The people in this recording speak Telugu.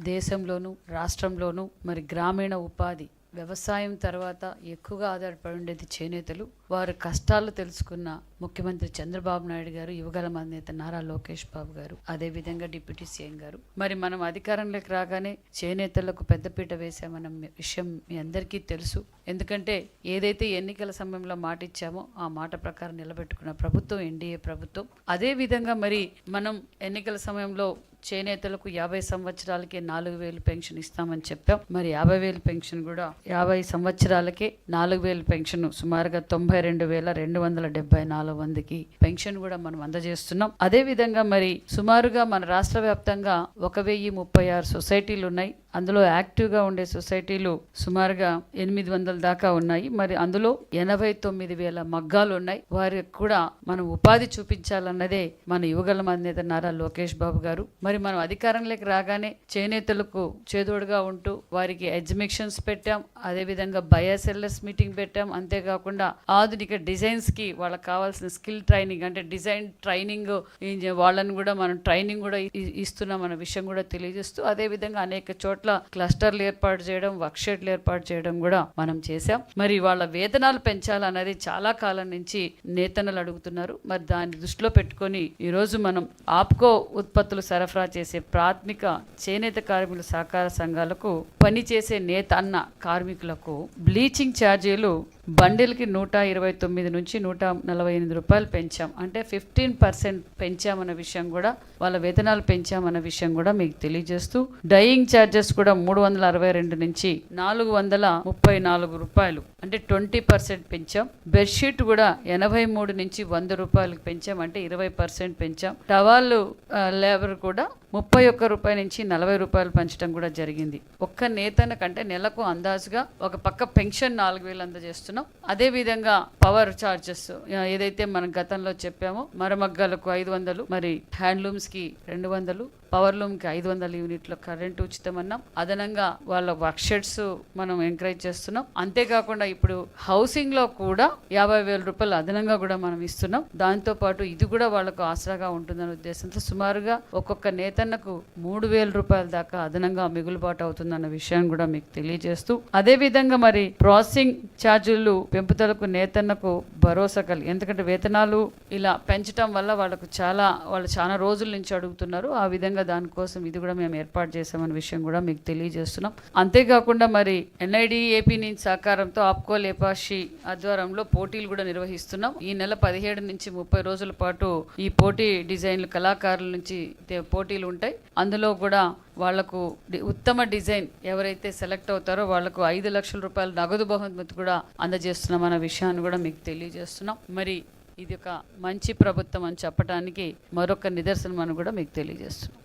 దేశంలోనూ రాష్ట్రంలోనూ మరి గ్రామీణ ఉపాధి వ్యవసాయం తర్వాత ఎక్కువగా ఆధారపడి ఉండేది చేనేతలు. వారి కష్టాలు తెలుసుకున్న ముఖ్యమంత్రి చంద్రబాబు నాయుడు గారు యువగల నేత నారా లోకేష్ బాబు గారు అదే విధంగా డిప్యూటీ సీఎం గారు. మరి మనం అధికారంలోకి రాగానే చేనేతలకు పెద్దపీట వేసామన్న విషయం మీ అందరికీ తెలుసు. ఎందుకంటే ఏదైతే ఎన్నికల సమయంలో మాట ఇచ్చామో ఆ మాట ప్రకారం నిలబెట్టుకున్న ప్రభుత్వం ఎన్డీఏ ప్రభుత్వం. అదే విధంగా మరి మనం ఎన్నికల సమయంలో చేనేతలకు యాభై సంవత్సరాలకే నాలుగు వేలు పెన్షన్ ఇస్తామని చెప్పాం. మరి యాభై వేలు పెన్షన్ కూడా యాభై సంవత్సరాలకే నాలుగు వేలు పెన్షన్ సుమారుగా తొంభై రెండు వేల రెండు వందల డెబ్బై నాలుగు మందికి పెన్షన్ కూడా మనం అందజేస్తున్నాం. అదే విధంగా మరి సుమారుగా మన రాష్ట్ర వ్యాప్తంగా ఒక వెయ్యి ముప్పై ఆరు సొసైటీలు ఉన్నాయి. అందులో యాక్టివ్గా ఉండే సొసైటీలు సుమారుగా ఎనిమిది వందల దాకా ఉన్నాయి. మరి అందులో ఎనభై తొమ్మిది వేల మగ్గాలు ఉన్నాయి. వారికి కూడా మనం ఉపాధి చూపించాలన్నదే మన యువగల మధ్యత నారా లోకేష్ బాబు గారు. మరి మనం అధికారంలోకి రాగానే చేనేతలకు చేదోడుగా ఉంటూ వారికి ఎగ్జిబిషన్స్ పెట్టాం. అదేవిధంగా బయాసెల్లర్స్ మీటింగ్ పెట్టాం. అంతేకాకుండా ఆధునిక డిజైన్స్కి వాళ్ళకి కావాల్సిన స్కిల్ ట్రైనింగ్ అంటే డిజైన్ ట్రైనింగ్ వాళ్ళని కూడా మనం ట్రైనింగ్ కూడా ఇస్తున్నాం అన్న విషయం కూడా తెలియజేస్తూ అదేవిధంగా అనేక చోట్ల క్లస్టర్లు ఏర్పాటు చేయడం వర్క్షెట్లు ఏర్పాటు చేయడం కూడా మనం చేశాం. మరి వాళ్ళ వేతనాలు పెంచాలన్నది చాలా కాలం నుంచి నేతనలు అడుగుతున్నారు. మరి దాన్ని దృష్టిలో పెట్టుకొని ఈరోజు మనం ఆప్కో ఉత్పత్తులు సరఫరా చేసే ప్రాథమిక చేనేత కార్మికుల సహకార సంఘాలకు పనిచేసే నేత అన్న కార్మికులకు బ్లీచింగ్ ఛార్జీలు బండిల్కి నూట ఇరవై తొమ్మిది నుంచి నూట నలభై ఎనిమిది రూపాయలు పెంచాం. అంటే ఫిఫ్టీన్ పర్సెంట్ పెంచామన్న విషయం కూడా వాళ్ళ వేతనాలు పెంచామన్న విషయం కూడా మీకు తెలియజేస్తూ డయింగ్ ఛార్జెస్ కూడా మూడు వందల అరవై రెండు నుంచి నాలుగు వందల ముప్పై నాలుగు రూపాయలు అంటే ట్వంటీ పర్సెంట్ పెంచాం. బెడ్షీట్ కూడా ఎనభై మూడు నుంచి వంద రూపాయలకు పెంచాం అంటే ఇరవై పర్సెంట్ పెంచాం. టవాళ్ళు లేబర్ కూడా ముప్పై ఒక్క రూపాయల నుంచి నలభై రూపాయలు పంచడం కూడా జరిగింది. ఒక్క నేతన కంటే నెలకు అందాజుగా ఒక పక్క పెన్షన్ నాలుగు వేలు అందజేస్తున్నాం. అదే విధంగా పవర్ చార్జెస్ ఏదైతే మనం గతంలో చెప్పామో మరమగ్గాలకు ఐదు వందలు మరి హ్యాండ్లూమ్స్కి రెండు వందలు పవర్ లూమ్కి ఐదు వందల యూనిట్ల కరెంటు ఉచితం అన్నాం అదనంగా వాళ్ళ వర్క్ షెడ్స్ మనం ఎంకరేజ్ చేస్తున్నాం. అంతేకాకుండా ఇప్పుడు హౌసింగ్లో కూడా యాభై వేల రూపాయలు అదనంగా కూడా మనం ఇస్తున్నాం. దాంతో పాటు ఇది కూడా వాళ్ళకు ఆసరాగా ఉంటుందనే ఉద్దేశంతో సుమారుగా ఒక్కొక్క నేత నేతన్నకు మూడు వేల రూపాయల దాకా అదనంగా మిగులుబాటు అవుతుందన్న విషయాన్ని కూడా మీకు తెలియజేస్తూ అదే విధంగా మరి ప్రాసెసింగ్ ఛార్జీలు పెంపుదలకు నేతన్నకు భరోసా కలిగి ఎందుకంటే వేతనాలు ఇలా పెంచడం వల్ల వాళ్ళకు చాలా వాళ్ళు చాలా రోజుల నుంచి అడుగుతున్నారు. ఆ విధంగా దానికోసం ఇది కూడా మేము ఏర్పాటు చేసామనే విషయం కూడా మీకు తెలియజేస్తున్నాం. అంతేకాకుండా మరి ఎన్ఐడి ఏపీ నుంచి సహకారంతో ఆప్కో లేపాషి ఆధ్వర్యంలో పోటీలు కూడా నిర్వహిస్తున్నాం. ఈ నెల పదిహేడు నుంచి ముప్పై రోజుల పాటు ఈ పోటీ డిజైన్లు కళాకారుల నుంచి పోటీలు ఉంటాయి. అందులో కూడా వాళ్ళకు ఉత్తమ డిజైన్ ఎవరైతే సెలెక్ట్ అవుతారో వాళ్ళకు ఐదు లక్షల రూపాయల నగదు బహుమతి కూడా అందజేస్తున్నాం అన్న విషయాన్ని కూడా మీకు తెలియజేస్తున్నాం. మరి ఇది ఒక మంచి ప్రభుత్వం అని చెప్పడానికి మరొక నిదర్శనం అని కూడా మీకు తెలియజేస్తున్నాం.